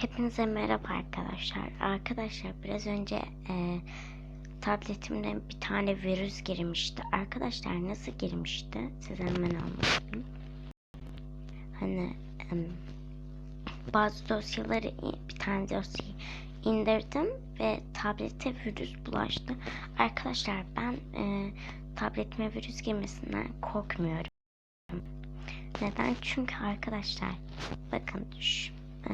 Hepinize merhaba arkadaşlar. Arkadaşlar biraz önce e, tabletimden bir tane virüs girmişti. Arkadaşlar nasıl girmişti? Size hemen anlatayım. Hani em, bazı dosyaları bir tane dosyayı indirdim ve tablete virüs bulaştı. Arkadaşlar ben e, tabletime virüs girmesinden korkmuyorum. Neden? Çünkü arkadaşlar bakın şu, e,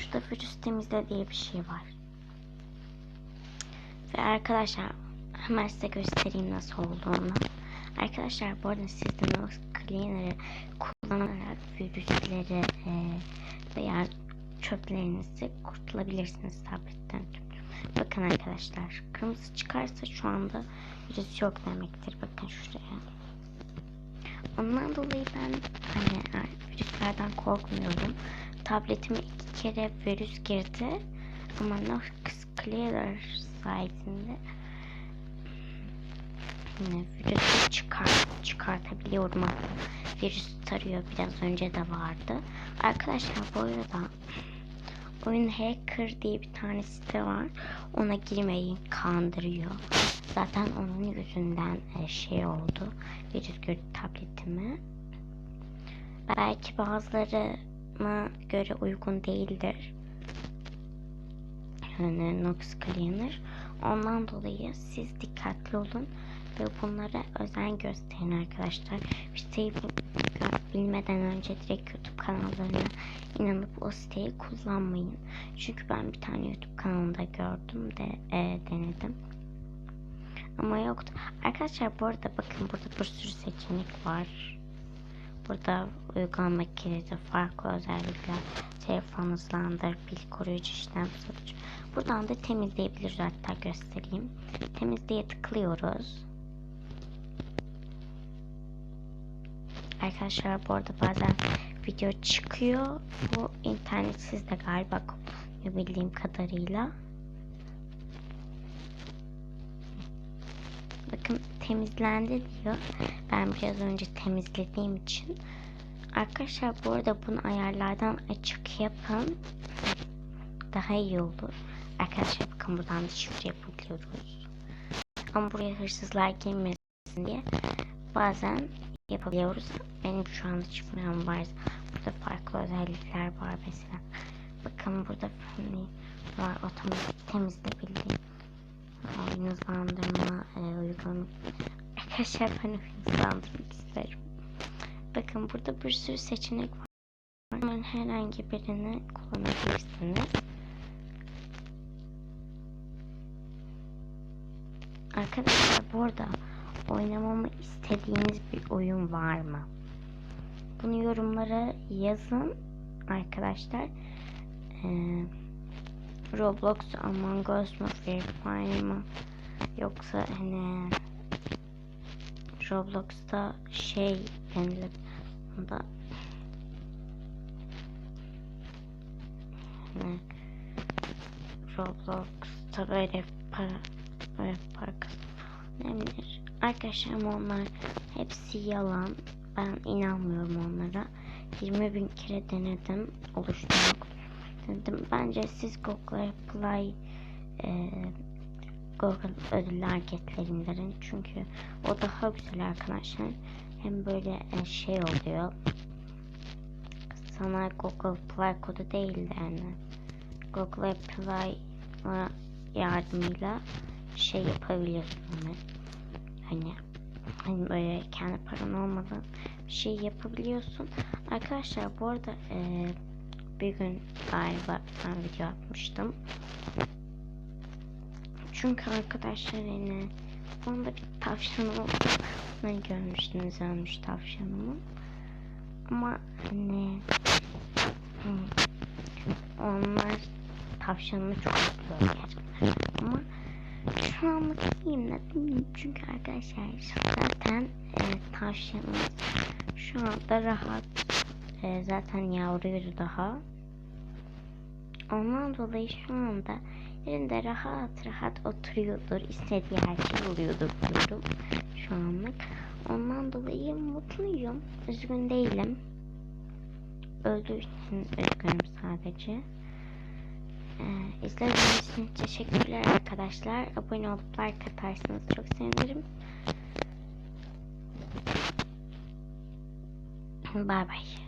şurada virüs temizle diye bir şey var. Ve arkadaşlar hemen size göstereyim nasıl olduğunu. Arkadaşlar bu arada siz de Nox Cleaner'ı kullanarak virüsleri e, veya çöplerinizi kurtulabilirsiniz tabletten. Bakın arkadaşlar kırmızı çıkarsa şu anda virüs yok demektir. Bakın şuraya. Ondan dolayı ben hani virüslerden korkmuyorum. Tabletime iki kere virüs girdi. Ama Nox Clearer sayesinde yine virüsü çıkar, çıkartabiliyorum hatta. Virüs tarıyor biraz önce de vardı. Arkadaşlar bu arada oyun hacker diye bir tane site var. Ona girmeyin kandırıyor. Zaten onun yüzünden e, şey oldu. Virüs gördü tabletimi. Belki bazılarıma göre uygun değildir. Yani Nox Cleaner. Ondan dolayı siz dikkatli olun ve bunlara özen gösterin arkadaşlar. Bir siteyi bilmeden önce direkt YouTube kanallarına inanıp o siteyi kullanmayın. Çünkü ben bir tane YouTube kanalında gördüm de e, denedim. Ama yoktu. Arkadaşlar bu arada bakın burada bir sürü seçenek var. Burada uygulama kilidi, farklı özellikler, telefon hızlandır, pil koruyucu işlem sonucu. Buradan da temizleyebiliriz hatta göstereyim. Temizleye tıklıyoruz. Arkadaşlar bu arada bazen video çıkıyor. Bu internetsiz de galiba bildiğim kadarıyla. Bakın temizlendi diyor. Ben biraz önce temizlediğim için. Arkadaşlar bu arada bunu ayarlardan açık yapın. Daha iyi olur. Arkadaşlar bakın buradan da şifre yapabiliyoruz. Ama buraya hırsızlar girmesin diye bazen yapabiliyoruz. Benim şu anda şifrem var. Burada farklı özellikler var mesela. Bakın burada var. Otomatik temizle bildiğim. Oyun hızlandırma e, uygulama. Arkadaşlar ben hızlandırmak isterim. Bakın burada bir sürü seçenek var. Bunların herhangi birini kullanabilirsiniz. Arkadaşlar bu arada oynamamı istediğiniz bir oyun var mı? Bunu yorumlara yazın arkadaşlar. Ee, Roblox, Among Us mu, Free Fire mı? Yoksa hani Roblox'ta şey denilir bunda hani Roblox'ta böyle para böyle para kazanabilir. Arkadaşlar ama onlar hepsi yalan. Ben inanmıyorum onlara. 20 bin kere denedim oluşturmak dedim. Bence siz Google Play e, Google ödüller getirin Çünkü o daha güzel arkadaşlar. Hem böyle e, şey oluyor. Sana Google Play kodu değil de yani Google Play yardımıyla şey yapabiliyorsun hani. Hani hani böyle kendi paran olmadan bir şey yapabiliyorsun. Arkadaşlar bu arada e, bir gün galiba ben video atmıştım. Çünkü arkadaşlar yine onda bir tavşanım oldu. Ne görmüştünüz ölmüş tavşanımı. Ama hani hmm, onlar tavşanımı çok mutlu. Ama şu anlık iyiyim dedim. Çünkü arkadaşlar zaten e, tavşanımız şu anda rahat. E, zaten yavruydu daha. Ondan dolayı şu anda yerinde rahat rahat oturuyordur. istediği her şey oluyordur diyorum şu anlık. Ondan dolayı mutluyum. Üzgün değilim. Öldüğü için üzgünüm sadece. İzlediğiniz için teşekkürler arkadaşlar. Abone olup like atarsanız çok sevinirim. Bay bay.